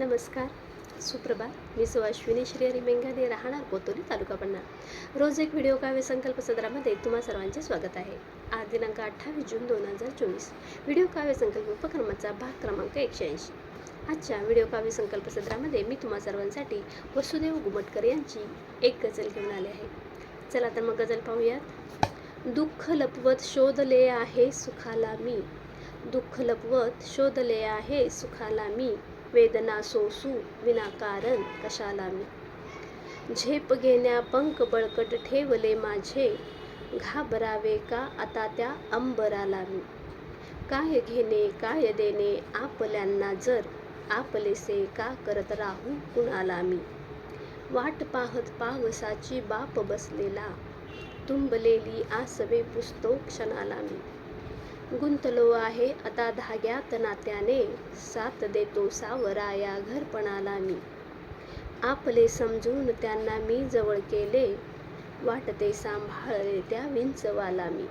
नमस्कार. सुप्रभात. मी सुवाश्विनी श्रीहरी मेंघाने राहणार कोतोली तालुका पन्ना. रोज एक व्हिडिओ काव्य संकल्प सदरामध्ये तुम्हा सर्वांचे स्वागत आहे. आज दिनांक अठ्ठावीस जून दोन हजार चोवीस. व्हिडिओ काव्य संकल्प उपक्रमाचा भाग क्रमांक एकशे ऐंशी. आजच्या व्हिडिओ काव्य संकल्प सदरामध्ये मी तुम्हा सर्वांसाठी वसुदेव गुमटकर यांची एक गझल घेऊन आले आहे. चला तर मग गझल पाहूयात. दुःख लपवत शोधले आहे सुखाला मी. दुःख लपवत शोधले आहे सुखाला मी. वेदना सोसू विनाकारण कशाला मी झेप घेण्या पंख बळकट ठेवले माझे घाबरावे का आता त्या अंबराला मी काय घेणे काय देणे आपल्यांना जर आपलेसे का करत राहू कुणाला मी वाट पाहत पावसाची बाप बसलेला तुंबलेली आसवे पुसतो क्षणाला मी गुंतलो आहे. आता धाग्यात नात्याने साथ देतो सावराया घरपणाला मी. आपले समजून त्यांना मी जवळ केले. वाटते सांभाळले त्या विंचवाला मी.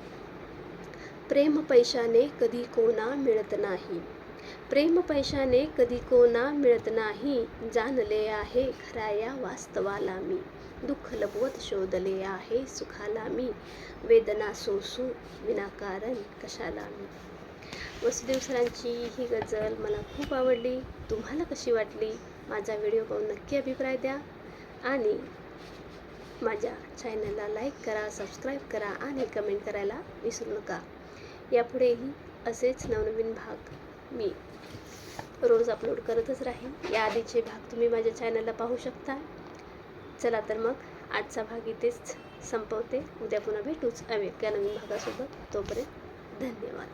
प्रेम पैशाने कधी कोणा मिळत नाही. प्रेम पैशाने कधी कोणा मिळत नाही. जाणले आहे खऱ्या या वास्तवाला मी. दुःख लपवत शोधले आहे सुखाला मी. वेदना सोसू विनाकारण कशाला मी. वसुदेव सरांची ही गझल मला खूप आवडली. तुम्हाला कशी वाटली? माझा व्हिडिओ पाहून नक्की अभिप्राय द्या. आणि माझ्या चॅनलला लाईक करा सबस्क्राईब करा आणि कमेंट करायला विसरू नका. यापुढेही असेच नवनवीन भाग मी रोज अपलोड करतच राहीन. या आधीचे भाग तुम्ही माझ्या चॅनलला पाहू शकता. चला तर मग आजचा भाग इथेच संपवते. उद्या पुन्हा भेटूच. अवे या नवीन भागासोबत. तोपर्यंत धन्यवाद.